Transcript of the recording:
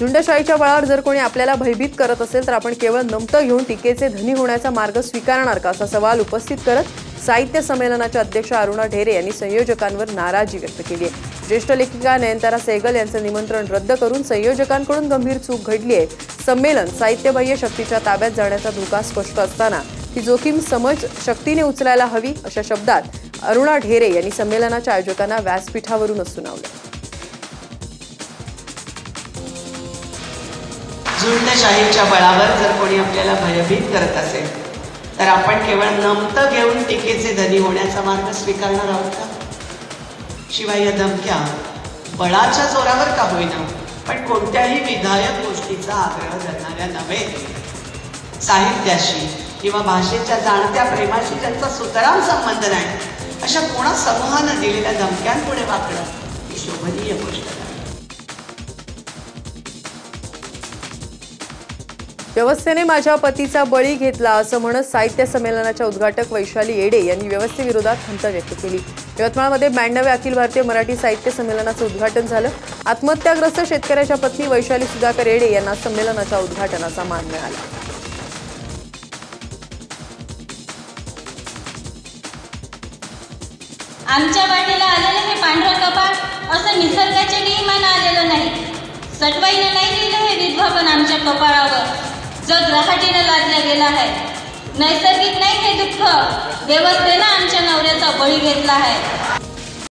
झुंडशाहीच्या बळावर जर कोणी आपल्याला भयभीत करत असेल तर आपण केवळ नमतं घेऊन टीकेचे धनी होण्याचा मार्ग स्वीकारणार का? असा सवाल उपस्थित करत साहित्य संमेलनाच्या अध्यक्ष अरुणा ढेरे यांनी संयोजकांवर नाराजी व्यक्त केली आहे. ज्येष्ठ लेखिका नयनतारा सेगल यांचं निमंत्रण रद्द करून संयोजकांकडून गंभीर चूक घडली आहे. संमेलन साहित्यबाह्य शक्तीच्या ताब्यात जाण्याचा धोका स्पष्ट असताना ही जोखीम समज शक्तीने उचलायला हवी अशा शब्दात अरुणा ढेरे यांनी संमेलनाच्या आयोजकांना व्यासपीठावरूनच सुनावलं. झुंडशाहीच्या बळावर जर कोणी आपल्याला भयभीत करत असेल तर आपण केवळ नमतं घेऊन टीकेचे धनी होण्याचा मार्ग स्वीकारणार आहोत का? शिवाय या धमक्या बळाच्या जोरावर का होईना पण कोणत्याही विधायक गोष्टीचा आग्रह धरणाऱ्या नव्हे. साहित्याशी किंवा भाषेच्या जाणत्या प्रेमाशी ज्यांचा सुतराम संबंध नाही अशा कोणा समूहानं दिलेल्या धमक्यांपुढे वाकणं ही शोभनीय व्यवस्थेने माझ्या पतीचा बळी घेतला असं म्हणत साहित्य संमेलनाच्या उद्घाटक वैशाली येडे यांनी व्यवस्थेविरोधात खंत व्यक्त केली. यवतमाळमध्ये ब्याण्णव्या अखिल भारतीय मराठी साहित्य संमेलनाचं उद्घाटन झालं. आत्महत्याग्रस्त शेतकऱ्याच्या पत्नी वैशाली सुधाकर येडे यांना संमेलनाच्या उद्घाटनाचा मान मिळाला. आमच्या वाटेला आलेलं हे पांढरं कपाळ असं निसर्गाच्या नियमानं आलेलं नाही. सटवाईनं नाही लिहिलं हे विधवापण आमच्या कपाळावर. जग रहाटीनं लादला गेला आहे. नैसर्गिक नाही हे दुःख. व्यवस्थेनं आमच्या नवऱ्याचा बळी घेतला आहे.